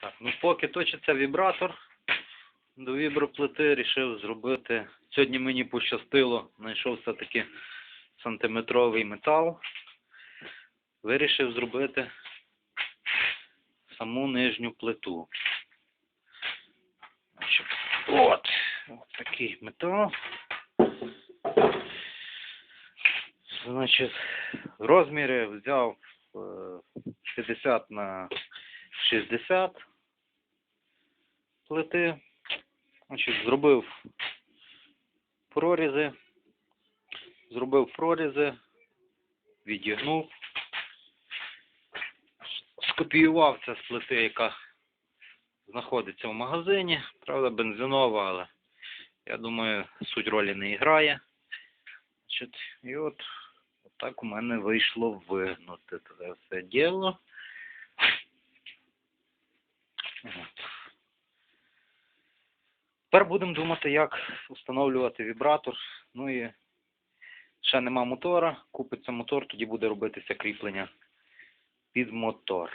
Так, ну поки точиться вібратор, до віброплити вирішив зробити. Сьогодні мені пощастило, знайшов все-таки сантиметровий метал. Вирішив зробити саму нижню плиту. От, от такий метал. Значить, розміри взяв е, 50 на 60 плити. Значить, зробив прорізи, зробив прорізи, відігнув, скопіював це з плити, яка знаходиться в магазині. Правда, бензинова, але я думаю, суть ролі не грає. Значить, і от так у мене вийшло вигнути це все діло. Тепер будемо думати, як встановлювати вібратор. Ну і ще нема мотора. Купиться мотор, тоді буде робитися кріплення під мотор.